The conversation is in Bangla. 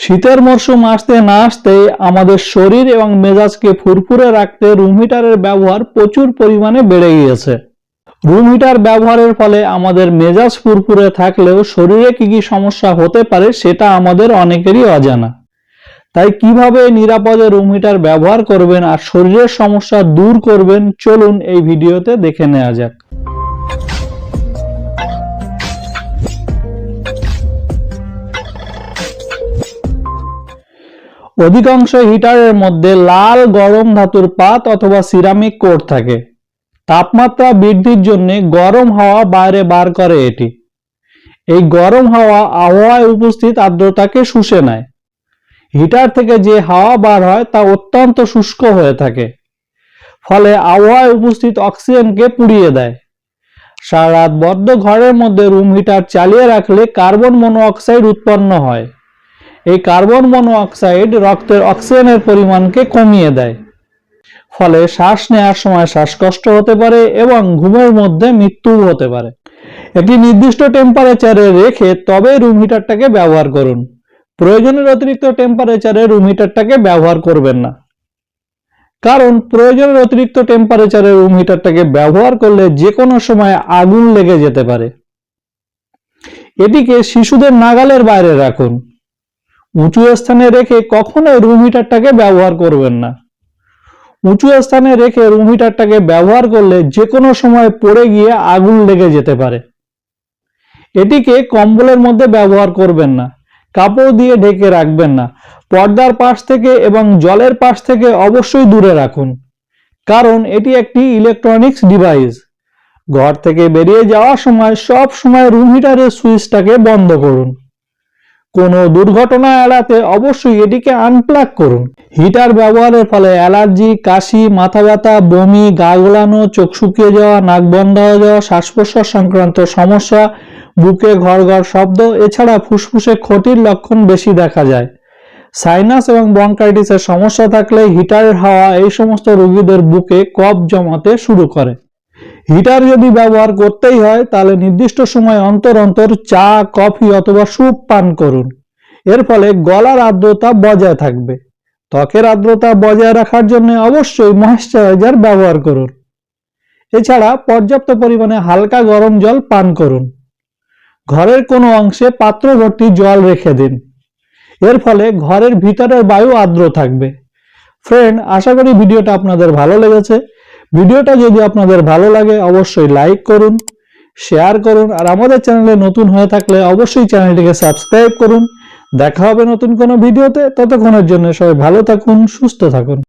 শীতের মরশুম আসতে না আসতেই আমাদের শরীর এবং মেজাজকে ফুরফুরে রাখতে রুম হিটারের ব্যবহার প্রচুর পরিমাণে বেড়ে গিয়েছে। রুম হিটার ব্যবহারের ফলে আমাদের মেজাজ ফুরফুরে থাকলেও শরীরে কি কি সমস্যা হতে পারে সেটা আমাদের অনেকেরই অজানা। তাই কীভাবে নিরাপদে রুম হিটার ব্যবহার করবেন আর শরীরের সমস্যা দূর করবেন চলুন এই ভিডিওতে দেখে নেওয়া যাক। অধিকাংশ হিটারের মধ্যে লাল গরম ধাতুর পাত অথবা সিরামিক কোট থাকে। তাপমাত্রা বৃদ্ধির জন্য গরম হাওয়া বাইরে বার করে এটি। এই গরম হাওয়া আবহাওয়ায় উপস্থিত আর্দ্রতাকে শুষে নেয়। হিটার থেকে যে হাওয়া বার হয় তা অত্যন্ত শুষ্ক হয়ে থাকে। ফলে আবহাওয়ায় উপস্থিত অক্সিজেনকে পুড়িয়ে দেয়। সারা রাত বদ্ধ ঘরের মধ্যে রুম হিটার চালিয়ে রাখলে কার্বন মনোঅক্সাইড উৎপন্ন হয়। এই কার্বন মনোঅক্সাইড রক্তের অক্সিজেনের পরিমাণকে কমিয়ে দেয়। ফলে শ্বাস নেওয়ার সময় শ্বাসকষ্ট হতে পারে এবং ঘুমের মধ্যে মৃত্যু হতে পারে। একটি নির্দিষ্ট টেম্পারেচারে রেখে তবে রুম হিটারটাকে ব্যবহার করুন। প্রয়োজনের অতিরিক্ত টেম্পারেচারে রুম হিটারটাকে ব্যবহার করবেন না। কারণ প্রয়োজনের অতিরিক্ত টেম্পারেচারে রুম হিটারটাকে ব্যবহার করলে যে কোনো সময় আগুন লেগে যেতে পারে। এটিকে শিশুদের নাগালের বাইরে রাখুন। উঁচু স্থানে রেখে কখনোই রুম হিটারটাকে ব্যবহার করবেন না। উঁচু স্থানে রেখে রুম হিটারটাকে ব্যবহার করলে যে কোনো সময় পড়ে গিয়ে আগুন লেগে যেতে পারে। এটিকে কম্বলের মধ্যে ব্যবহার করবেন না, কাপড় দিয়ে ঢেকে রাখবেন না, পর্দার পাশ থেকে এবং জলের পাশ থেকে অবশ্যই দূরে রাখুন, কারণ এটি একটি ইলেকট্রনিক্স ডিভাইস ঘর থেকে বেরিয়ে যাওয়ার সময় সব সময় রুম হিটারের সুইচটাকে বন্ধ করুন। কোনো দুর্ঘটনা এড়াতে অবশ্যই এটিকে আনপ্লাগ করুন। হিটার ব্যবহারের ফলে অ্যালার্জি, কাশি, মাথা ব্যথা, বমি, গা গোলানো, চোখ শুকিয়ে যাওয়া, নাক বন্ধ হয়ে যাওয়া শ্বাস প্রশ্বাস সংক্রান্ত সমস্যা, বুকে ঘর ঘর শব্দ, এছাড়া ফুসফুসে ক্ষতির লক্ষণ বেশি দেখা যায়। সাইনাস এবং ব্রঙ্কাইটিসের সমস্যা থাকলে হিটারের হাওয়া এই সমস্ত রোগীদের বুকে কফ জমাতে শুরু করে। হিটার যদি ব্যবহার করতেই হয়, তাহলে নির্দিষ্ট সময় অন্তর অন্তর চা, কফি অথবা স্যুপ পান করুন। এর ফলে গলার আর্দ্রতা বজায় থাকবে। ত্বকের আর্দ্রতা বজায় রাখার জন্য অবশ্যই ময়েশ্চারাইজার ব্যবহার করুন। এছাড়া পর্যাপ্ত পরিমাণে হালকা গরম জল পান করুন। ঘরের কোনো অংশে পাত্র ভর্তি জল রেখে দিন। এর ফলে ঘরের ভিতরের বায়ু আর্দ্র থাকবে। ফ্রেন্ড, আশা করি ভিডিওটা আপনাদের ভালো লেগেছে। ভিডিওটা যদি আপনাদের ভালো লাগে, অবশ্যই লাইক করুন শেয়ার করুন, আর আমাদের চ্যানেলে নতুন হয়ে থাকলে অবশ্যই চ্যানেলটিকে সাবস্ক্রাইব করুন। দেখা হবে নতুন কোনো ভিডিওতে, ততক্ষণের জন্য সবাই ভালো থাকুন, সুস্থ থাকুন।